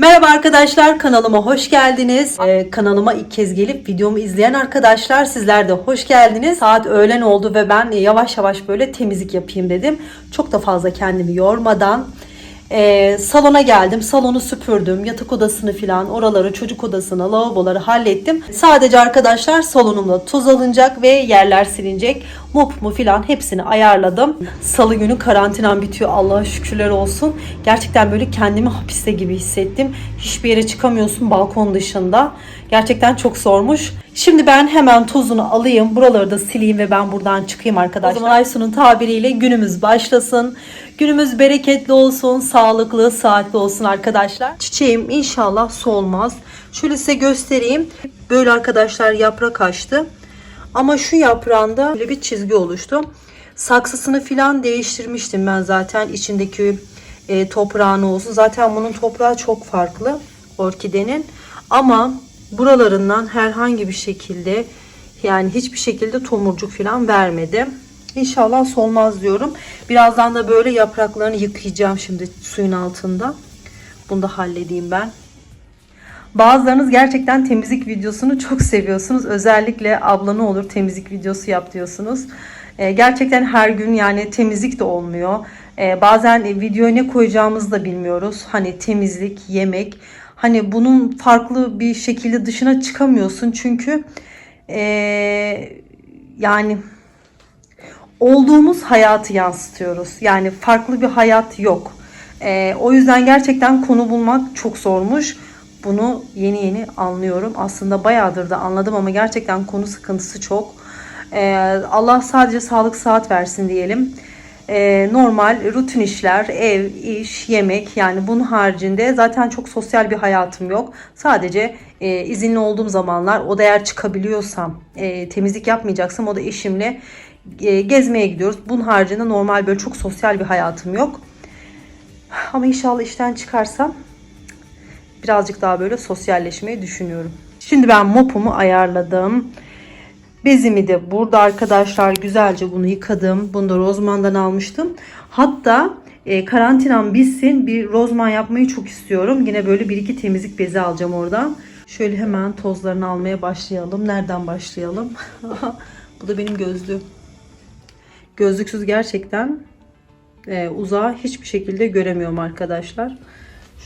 Merhaba arkadaşlar kanalıma hoş geldiniz. Ee, kanalıma ilk kez gelip videomu izleyen arkadaşlar sizler de hoş geldiniz. Saat öğlen oldu ve ben yavaş yavaş böyle temizlik yapayım dedim. Çok da fazla kendimi yormadan. Ee, salona geldim. Salonu süpürdüm. Yatak odasını filan, oraları, çocuk odasını, lavaboları hallettim. Sadece arkadaşlar salonumda toz alınacak ve yerler silinecek. Mop mu filan hepsini ayarladım. Salı günü karantinam bitiyor. Allah'a şükürler olsun. Gerçekten böyle kendimi hapiste gibi hissettim. Hiçbir yere çıkamıyorsun balkon dışında. Gerçekten çok zormuş. Şimdi ben hemen tozunu alayım. Buraları da sileyim ve ben buradan çıkayım arkadaşlar. O zaman Aysun'un tabiriyle günümüz başlasın. Günümüz bereketli olsun, sağlıklı, saatli olsun arkadaşlar. Çiçeğim inşallah solmaz. Şöyle size göstereyim. Böyle arkadaşlar yaprak açtı. Ama şu yaprağında böyle bir çizgi oluştu. Saksısını filan değiştirmiştim ben zaten içindeki e, toprağını olsun. Zaten bunun toprağı çok farklı orkidenin. Ama buralarından herhangi bir şekilde yani hiçbir şekilde tomurcuk filan vermedi. İnşallah solmaz diyorum. Birazdan da böyle yapraklarını yıkayacağım şimdi suyun altında. Bunu da halledeyim ben. Bazılarınız gerçekten temizlik videosunu çok seviyorsunuz. Özellikle abla ne olur temizlik videosu yap diyorsunuz. Ee, gerçekten her gün yani temizlik de olmuyor. Ee, bazen videoya ne koyacağımızı da bilmiyoruz. Hani temizlik, yemek. Hani bunun farklı bir şekilde dışına çıkamıyorsun. Çünkü ee, yani olduğumuz hayatı yansıtıyoruz. Yani farklı bir hayat yok. Ee, o yüzden gerçekten konu bulmak çok zormuş. Bunu yeni yeni anlıyorum. Aslında bayağıdır da anladım ama gerçekten konu sıkıntısı çok. Ee, Allah sadece sağlık saat versin diyelim. Ee, normal rutin işler, ev, iş, yemek yani bunun haricinde zaten çok sosyal bir hayatım yok. Sadece e, izinli olduğum zamanlar o da eğer çıkabiliyorsam e, temizlik yapmayacaksam o da eşimle e, gezmeye gidiyoruz. Bunun haricinde normal böyle çok sosyal bir hayatım yok. Ama inşallah işten çıkarsam birazcık daha böyle sosyalleşmeyi düşünüyorum. Şimdi ben mopumu ayarladım. Bezimi de burada arkadaşlar güzelce bunu yıkadım. Bunu da Rozman'dan almıştım. Hatta e, karantinam bitsin bir Rozman yapmayı çok istiyorum. Yine böyle bir iki temizlik bezi alacağım oradan. Şöyle hemen tozlarını almaya başlayalım. Nereden başlayalım? Bu da benim gözlüğüm. Gözlüksüz gerçekten e, uzağa hiçbir şekilde göremiyorum arkadaşlar.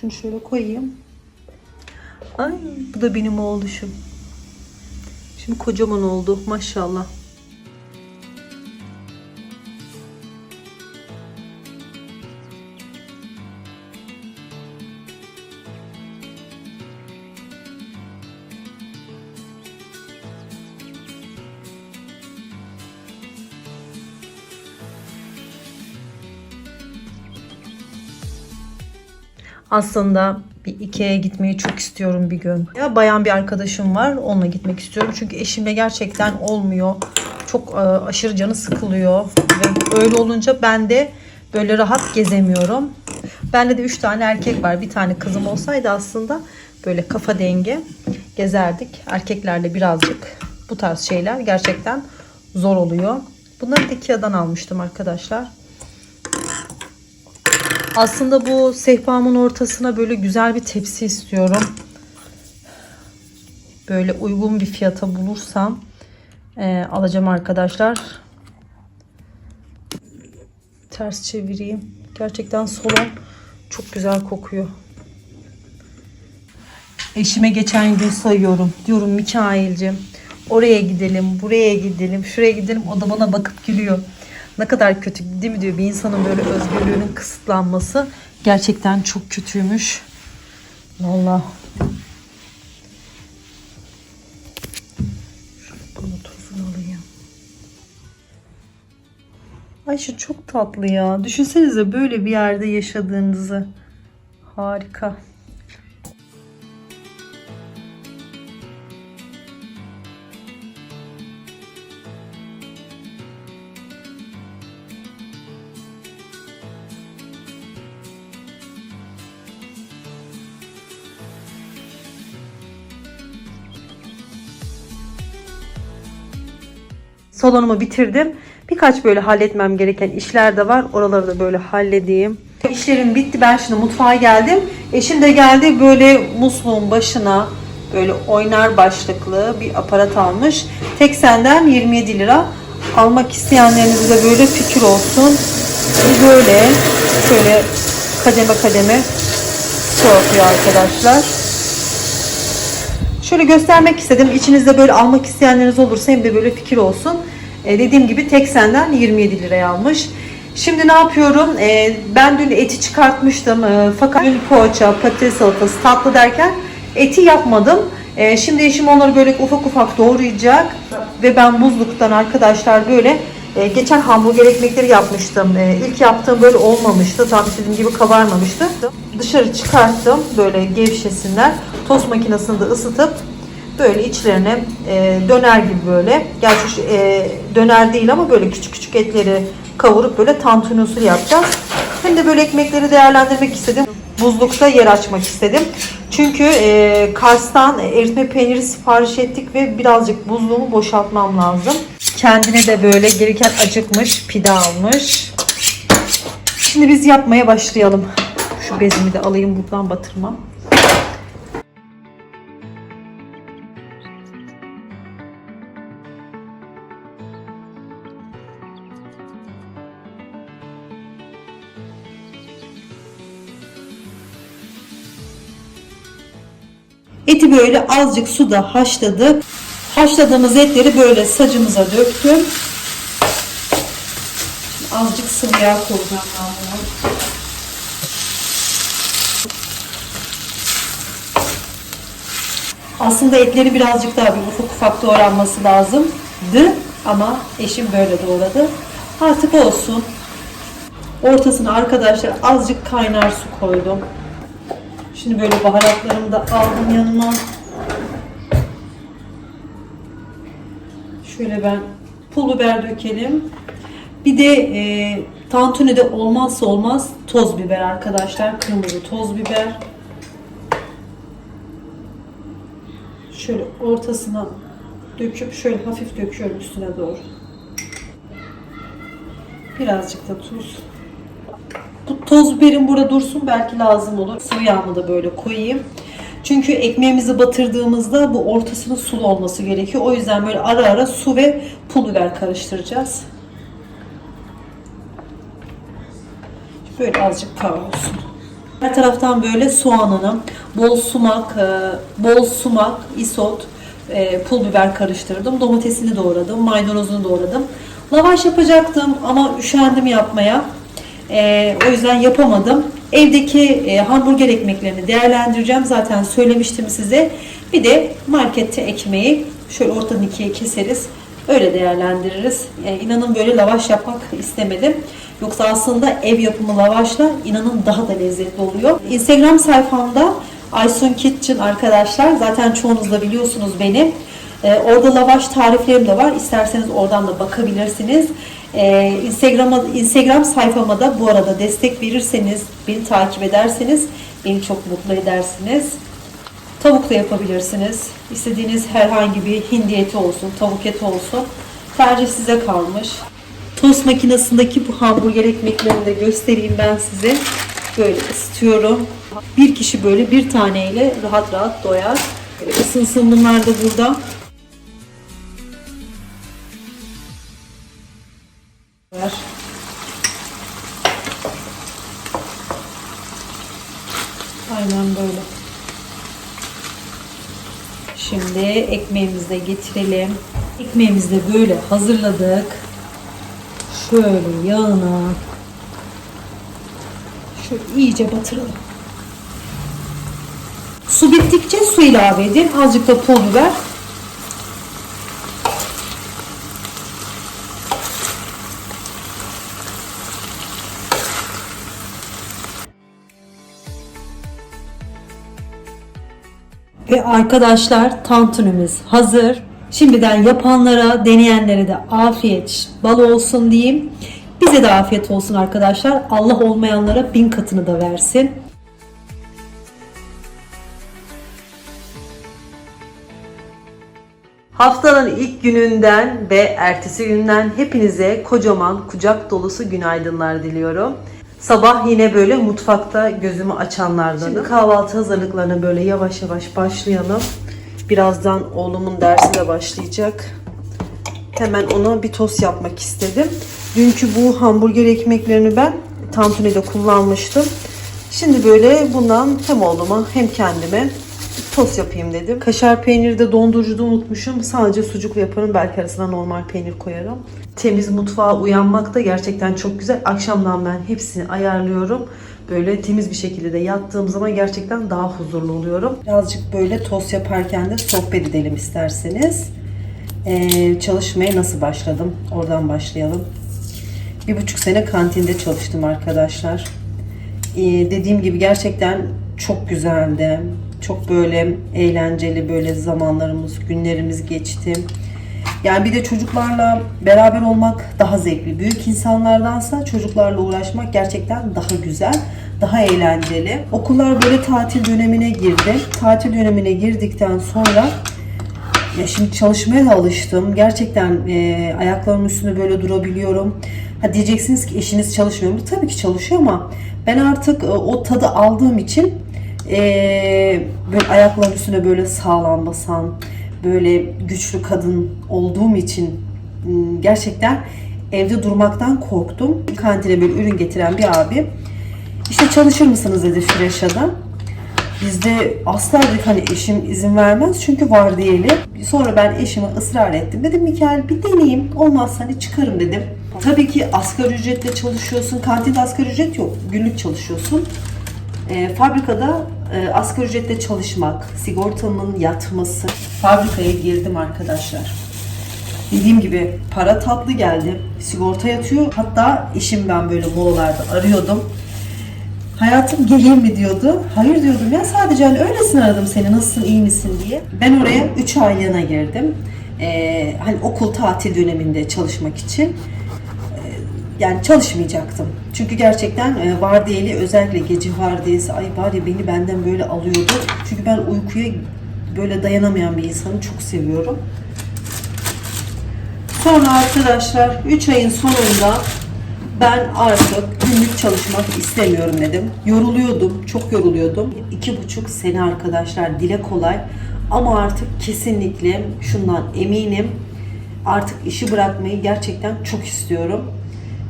Şunu şöyle koyayım. Ay bu da benim oğluşum. Şimdi kocaman oldu maşallah. Aslında bir Ikea'ya gitmeyi çok istiyorum bir gün. Ya bayan bir arkadaşım var. Onunla gitmek istiyorum. Çünkü eşimle gerçekten olmuyor. Çok e, aşırı canı sıkılıyor. Ve öyle olunca ben de böyle rahat gezemiyorum. Bende de 3 tane erkek var. Bir tane kızım olsaydı aslında böyle kafa denge gezerdik. Erkeklerle birazcık bu tarz şeyler gerçekten zor oluyor. Bunları da Ikea'dan almıştım arkadaşlar. Aslında bu sehpamın ortasına böyle güzel bir tepsi istiyorum. Böyle uygun bir fiyata bulursam e, alacağım arkadaşlar. Ters çevireyim. Gerçekten salon çok güzel kokuyor. Eşime geçen gün sayıyorum. Diyorum Mikail'cim oraya gidelim, buraya gidelim, şuraya gidelim. O da bana bakıp gülüyor. Ne kadar kötü değil mi diyor bir insanın böyle özgürlüğünün kısıtlanması gerçekten çok kötüymüş. Vallahi. Bunu tozunu alayım. Ayşe çok tatlı ya. Düşünsenize böyle bir yerde yaşadığınızı. Harika. Salonumu bitirdim. Birkaç böyle halletmem gereken işler de var. Oraları da böyle halledeyim. İşlerim bitti. Ben şimdi mutfağa geldim. Eşim de geldi böyle musluğun başına böyle oynar başlıklı bir aparat almış. Tek senden 27 lira. Almak isteyenleriniz de böyle fikir olsun. Böyle şöyle kademe kademe su akıyor arkadaşlar. Şöyle göstermek istedim. İçinizde böyle almak isteyenleriniz olursa hem de böyle fikir olsun. E, dediğim gibi tek senden 27 liraya almış. Şimdi ne yapıyorum? E, ben dün eti çıkartmıştım. E, fakat dün poğaça, patates salatası, tatlı derken eti yapmadım. E, şimdi eşim onları böyle ufak ufak doğrayacak. Ve ben buzluktan arkadaşlar böyle e, geçen hamburger ekmekleri yapmıştım. E, ilk yaptığım böyle olmamıştı. Tam istediğim gibi kabarmamıştı. Dışarı çıkarttım böyle gevşesinler. Tost makinesinde ısıtıp böyle içlerine e, döner gibi böyle. Gerçi e, döner değil ama böyle küçük küçük etleri kavurup böyle tantuni usulü yapacağız. Hem de böyle ekmekleri değerlendirmek istedim. Buzlukta yer açmak istedim. Çünkü e, Kars'tan eritme peyniri sipariş ettik ve birazcık buzluğumu boşaltmam lazım. Kendine de böyle gereken acıkmış pide almış. Şimdi biz yapmaya başlayalım. Şu bezimi de alayım buradan batırmam. Eti böyle azıcık suda haşladık. Haşladığımız etleri böyle sacımıza döktüm. Azıcık sıvı yağ koyacağım ben. Aslında etleri birazcık daha bir ufak ufak doğranması lazımdı ama eşim böyle doğradı. Artık olsun. Ortasına arkadaşlar azıcık kaynar su koydum. Şimdi böyle baharatlarımı da aldım yanıma. Şöyle ben pul biber dökelim. Bir de e, tantuni'de olmazsa olmaz toz biber arkadaşlar. Kırmızı toz biber. Şöyle ortasına döküp şöyle hafif döküyorum üstüne doğru. Birazcık da tuz. Toz biberim burada dursun belki lazım olur. Sıvı yağımı da böyle koyayım. Çünkü ekmeğimizi batırdığımızda bu ortasının sulu olması gerekiyor. O yüzden böyle ara ara su ve pul biber karıştıracağız. Böyle azıcık kavrulsun. Her taraftan böyle soğanını, bol sumak, e, bol sumak, isot, e, pul biber karıştırdım. Domatesini doğradım, maydanozunu doğradım. Lavaş yapacaktım ama üşendim yapmaya. E, o yüzden yapamadım. Evdeki e, hamburger ekmeklerini değerlendireceğim. Zaten söylemiştim size. Bir de markette ekmeği şöyle ortadan ikiye keseriz. Öyle değerlendiririz. E, inanın böyle lavaş yapmak istemedim. Yoksa aslında ev yapımı lavaşla inanın daha da lezzetli oluyor. Instagram sayfamda Aysun Kitchen arkadaşlar. Zaten çoğunuz da biliyorsunuz beni. Ee, orada lavaş tariflerim de var. İsterseniz oradan da bakabilirsiniz. Ee, Instagram'a, Instagram sayfama da bu arada destek verirseniz, beni takip ederseniz beni çok mutlu edersiniz. Tavuk da yapabilirsiniz. İstediğiniz herhangi bir hindi eti olsun, tavuk eti olsun. Tercih size kalmış. Tost makinesindeki bu hamburger ekmeklerini de göstereyim ben size. Böyle ısıtıyorum. Bir kişi böyle bir taneyle rahat rahat doyar. Böyle ısınsın bunlar da burada. Böyle. Şimdi ekmeğimizi de getirelim. Ekmeğimizi de böyle hazırladık. Şöyle yağına şöyle iyice batıralım. Su bittikçe su ilave edin. Azıcık da pul biber. Ve arkadaşlar tantunimiz hazır. Şimdiden yapanlara, deneyenlere de afiyet, bal olsun diyeyim. Bize de afiyet olsun arkadaşlar. Allah olmayanlara bin katını da versin. Haftanın ilk gününden ve ertesi günden hepinize kocaman kucak dolusu günaydınlar diliyorum. Sabah yine böyle mutfakta gözümü açanlardanım. Şimdi kahvaltı hazırlıklarına böyle yavaş yavaş başlayalım. Birazdan oğlumun dersi de başlayacak. Hemen ona bir tost yapmak istedim. Dünkü bu hamburger ekmeklerini ben tantuni'de kullanmıştım. Şimdi böyle bundan hem oğluma hem kendime tost yapayım dedim. Kaşar peyniri de dondurucuda unutmuşum. Sadece sucuklu yaparım. Belki arasına normal peynir koyarım. Temiz mutfağa uyanmak da gerçekten çok güzel. Akşamdan ben hepsini ayarlıyorum. Böyle temiz bir şekilde de yattığım zaman gerçekten daha huzurlu oluyorum. Birazcık böyle tost yaparken de sohbet edelim isterseniz. Ee, çalışmaya nasıl başladım? Oradan başlayalım. Bir buçuk sene kantinde çalıştım arkadaşlar. Ee, dediğim gibi gerçekten çok güzeldi. Çok böyle eğlenceli böyle zamanlarımız, günlerimiz geçti. Yani bir de çocuklarla beraber olmak daha zevkli. Büyük insanlardansa çocuklarla uğraşmak gerçekten daha güzel, daha eğlenceli. Okullar böyle tatil dönemine girdi. Tatil dönemine girdikten sonra ya şimdi çalışmaya da alıştım. Gerçekten e, ayaklarımın üstünde böyle durabiliyorum. Ha diyeceksiniz ki eşiniz çalışmıyor mu? Tabii ki çalışıyor ama ben artık e, o tadı aldığım için e, böyle ayaklarımın üstüne böyle sağlam basan, böyle güçlü kadın olduğum için m, gerçekten evde durmaktan korktum. Kantine böyle ürün getiren bir abi işte çalışır mısınız dedi Freşa'da. Biz de asla dedik hani eşim izin vermez çünkü var diyeli. Sonra ben eşime ısrar ettim. Dedim Mikael bir deneyeyim. Olmazsa hani çıkarım dedim. Tabii ki asgari ücretle çalışıyorsun. Kantinde asgari ücret yok. Günlük çalışıyorsun. E, fabrikada e, asgari ücretle çalışmak, sigortamın yatması. Fabrikaya girdim arkadaşlar. Dediğim gibi para tatlı geldi. Sigorta yatıyor. Hatta eşim ben böyle molalarda arıyordum. Hayatım geleyim mi diyordu. Hayır diyordum ya sadece hani öylesine aradım seni nasılsın iyi misin diye. Ben oraya 3 aylığına girdim. Ee, hani okul tatil döneminde çalışmak için. Ee, yani çalışmayacaktım. Çünkü gerçekten e, vardiyeli özellikle gece vardiyası ay bari beni benden böyle alıyordu. Çünkü ben uykuya böyle dayanamayan bir insanı çok seviyorum. Sonra arkadaşlar 3 ayın sonunda ben artık günlük çalışmak istemiyorum dedim. Yoruluyordum, çok yoruluyordum. İki buçuk sene arkadaşlar dile kolay. Ama artık kesinlikle şundan eminim. Artık işi bırakmayı gerçekten çok istiyorum.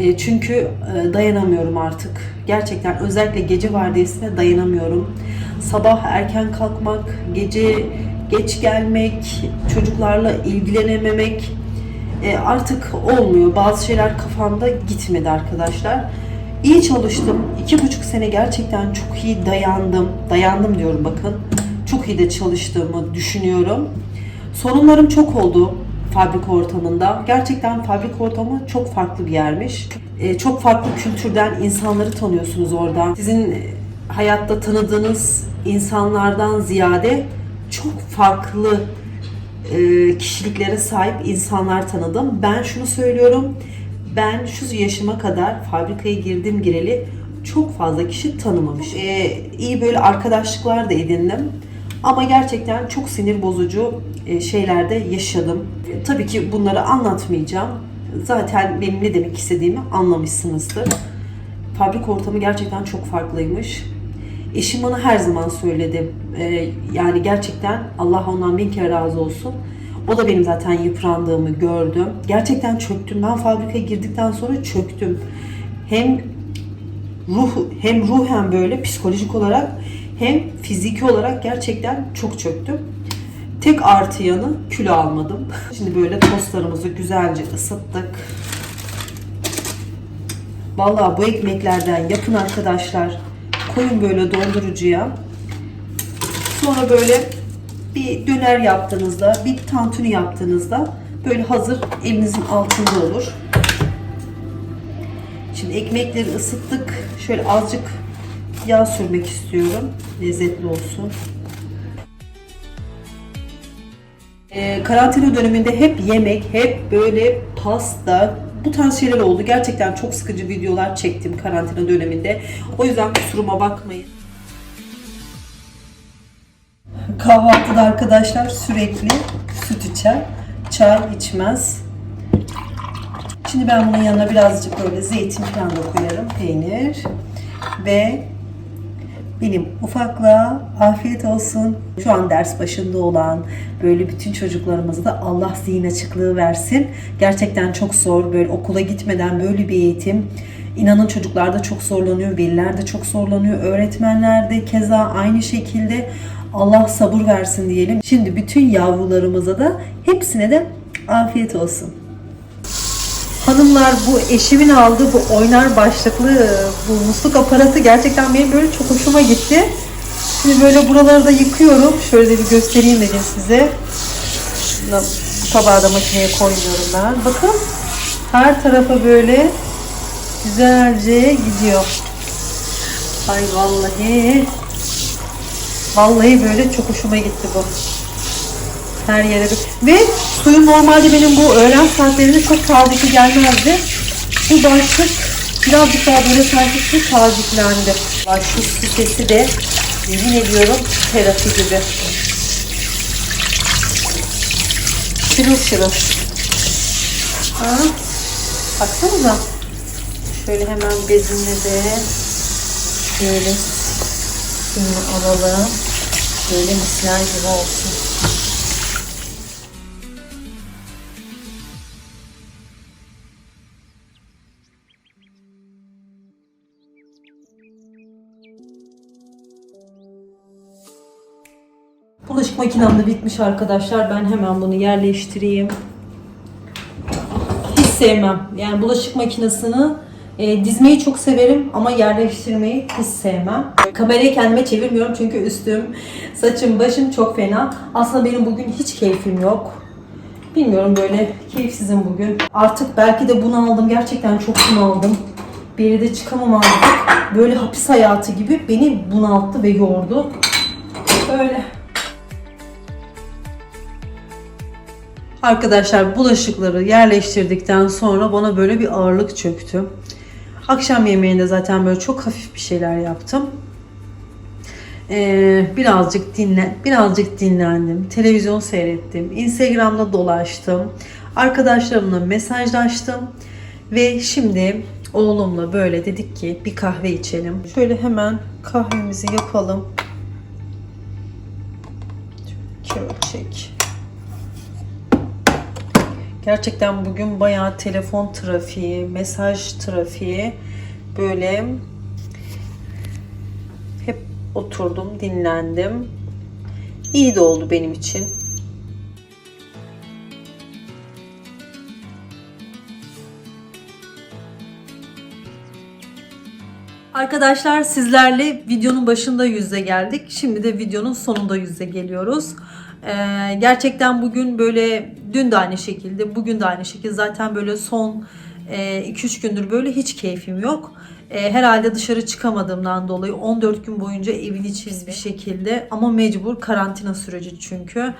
E, çünkü e, dayanamıyorum artık. Gerçekten özellikle gece vardiyasına dayanamıyorum. Sabah erken kalkmak, gece geç gelmek, çocuklarla ilgilenememek, e, artık olmuyor. Bazı şeyler kafamda gitmedi arkadaşlar. İyi çalıştım. iki buçuk sene gerçekten çok iyi dayandım. Dayandım diyorum bakın. Çok iyi de çalıştığımı düşünüyorum. Sorunlarım çok oldu fabrika ortamında. Gerçekten fabrika ortamı çok farklı bir yermiş. E, çok farklı kültürden insanları tanıyorsunuz orada. Sizin e, hayatta tanıdığınız insanlardan ziyade çok farklı e, kişiliklere sahip insanlar tanıdım. Ben şunu söylüyorum. Ben şu yaşıma kadar fabrikaya girdim gireli çok fazla kişi tanımamış. E, iyi böyle arkadaşlıklar da edindim. Ama gerçekten çok sinir bozucu e, şeyler de yaşadım. E, tabii ki bunları anlatmayacağım. Zaten benim ne demek istediğimi anlamışsınızdır. Fabrika ortamı gerçekten çok farklıymış. Eşim bana her zaman söyledi. Ee, yani gerçekten Allah ondan bin kere razı olsun. O da benim zaten yıprandığımı gördü. Gerçekten çöktüm. Ben fabrikaya girdikten sonra çöktüm. Hem ruh hem ruhen böyle psikolojik olarak hem fiziki olarak gerçekten çok çöktüm. Tek artı yanı kilo almadım. Şimdi böyle tostlarımızı güzelce ısıttık. Vallahi bu ekmeklerden yapın arkadaşlar. Koyun böyle dondurucuya. Sonra böyle bir döner yaptığınızda, bir tantuni yaptığınızda böyle hazır elinizin altında olur. Şimdi ekmekleri ısıttık. Şöyle azıcık yağ sürmek istiyorum. Lezzetli olsun. Ee, karantina döneminde hep yemek, hep böyle pasta, bu tarz şeyler oldu. Gerçekten çok sıkıcı videolar çektim karantina döneminde. O yüzden kusuruma bakmayın. Kahvaltıda arkadaşlar sürekli süt içer. Çay içmez. Şimdi ben bunun yanına birazcık böyle zeytin falan da koyarım. Peynir. Ve benim ufaklığa afiyet olsun. Şu an ders başında olan böyle bütün çocuklarımıza da Allah zihin açıklığı versin. Gerçekten çok zor böyle okula gitmeden böyle bir eğitim. İnanın çocuklar da çok zorlanıyor, veliler de çok zorlanıyor, öğretmenler de keza aynı şekilde. Allah sabır versin diyelim. Şimdi bütün yavrularımıza da hepsine de afiyet olsun. Hanımlar bu eşimin aldığı bu oynar başlıklı bu musluk aparatı gerçekten benim böyle çok hoşuma gitti. Şimdi böyle buraları da yıkıyorum. Şöyle bir göstereyim dedim size. Bu tabağı da makineye koymuyorum ben. Bakın her tarafa böyle güzelce gidiyor. Ay vallahi vallahi böyle çok hoşuma gitti bu. Her yere. Ve suyum normalde benim bu öğlen saatlerinde çok tazeki gelmezdi. Bu başlık birazcık daha böyle sanki su taziklendi. Şu su sesi de yemin ediyorum terapi gibi. Şırıl şırıl. Ha? Baksanıza. Şöyle hemen bezimle de şöyle suyunu alalım. Böyle misler gibi olsun. Makinem de bitmiş arkadaşlar. Ben hemen bunu yerleştireyim. Hiç sevmem. Yani bulaşık makinesini e, dizmeyi çok severim ama yerleştirmeyi hiç sevmem. Kamerayı kendime çevirmiyorum çünkü üstüm, saçım, başım çok fena. Aslında benim bugün hiç keyfim yok. Bilmiyorum böyle keyifsizim bugün. Artık belki de bunu aldım. Gerçekten çok bunaldım. Bir yere de çıkamam artık. Böyle hapis hayatı gibi beni bunalttı ve yordu. Böyle. Arkadaşlar bulaşıkları yerleştirdikten sonra bana böyle bir ağırlık çöktü. Akşam yemeğinde zaten böyle çok hafif bir şeyler yaptım. Ee, birazcık dinlen, birazcık dinlendim. Televizyon seyrettim. Instagram'da dolaştım. Arkadaşlarımla mesajlaştım. Ve şimdi oğlumla böyle dedik ki bir kahve içelim. Şöyle hemen kahvemizi yapalım. Şöyle çek. Gerçekten bugün bayağı telefon trafiği, mesaj trafiği böyle hep oturdum, dinlendim. İyi de oldu benim için. Arkadaşlar sizlerle videonun başında yüzde geldik. Şimdi de videonun sonunda yüzde geliyoruz. Ee, gerçekten bugün böyle dün de aynı şekilde bugün de aynı şekilde zaten böyle son 2-3 gündür böyle hiç keyfim yok. Ee, herhalde dışarı çıkamadığımdan dolayı 14 gün boyunca evin içiyiz bir şekilde ama mecbur karantina süreci çünkü.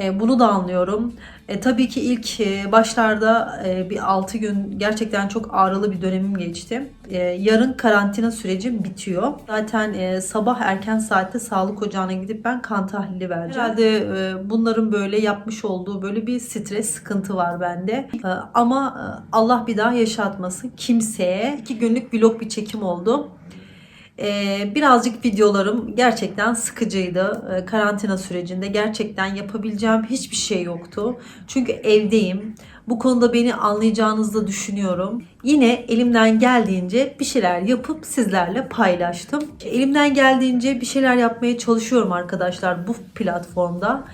Ee, bunu da anlıyorum. E, tabii ki ilk e, başlarda e, bir 6 gün gerçekten çok ağrılı bir dönemim geçti. E, yarın karantina sürecim bitiyor. Zaten e, sabah erken saatte sağlık ocağına gidip ben kan tahlili vereceğim. Herhalde e, bunların böyle yapmış olduğu böyle bir stres, sıkıntı var bende. E, ama e, Allah bir daha yaşatmasın kimseye. 2 günlük vlog bir çekim oldu. Ee, birazcık videolarım gerçekten sıkıcıydı. Ee, karantina sürecinde gerçekten yapabileceğim hiçbir şey yoktu. Çünkü evdeyim. Bu konuda beni anlayacağınızı da düşünüyorum. Yine elimden geldiğince bir şeyler yapıp sizlerle paylaştım. Elimden geldiğince bir şeyler yapmaya çalışıyorum arkadaşlar bu platformda.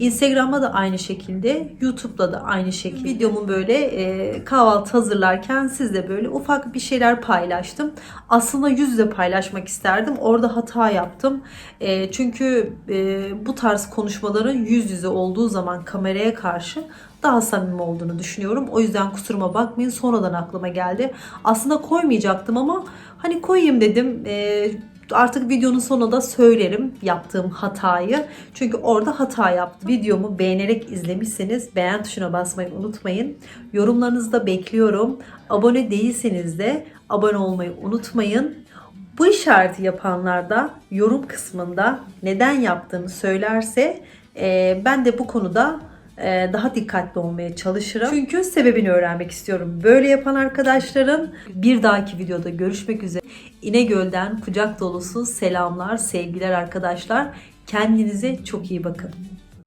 Instagram'da da aynı şekilde, YouTube'da da aynı şekilde. Videomu böyle e, kahvaltı hazırlarken sizle böyle ufak bir şeyler paylaştım. Aslında yüzle paylaşmak isterdim. Orada hata yaptım. E, çünkü e, bu tarz konuşmaların yüz yüze olduğu zaman kameraya karşı daha samimi olduğunu düşünüyorum. O yüzden kusuruma bakmayın. Sonradan aklıma geldi. Aslında koymayacaktım ama hani koyayım dedim. E, artık videonun sonunda söylerim yaptığım hatayı. Çünkü orada hata yaptım. Videomu beğenerek izlemişseniz beğen tuşuna basmayı unutmayın. Yorumlarınızı da bekliyorum. Abone değilseniz de abone olmayı unutmayın. Bu işareti yapanlar da yorum kısmında neden yaptığını söylerse ben de bu konuda daha dikkatli olmaya çalışırım. Çünkü sebebini öğrenmek istiyorum. Böyle yapan arkadaşların bir dahaki videoda görüşmek üzere. İnegöl'den kucak dolusu selamlar, sevgiler arkadaşlar. Kendinize çok iyi bakın.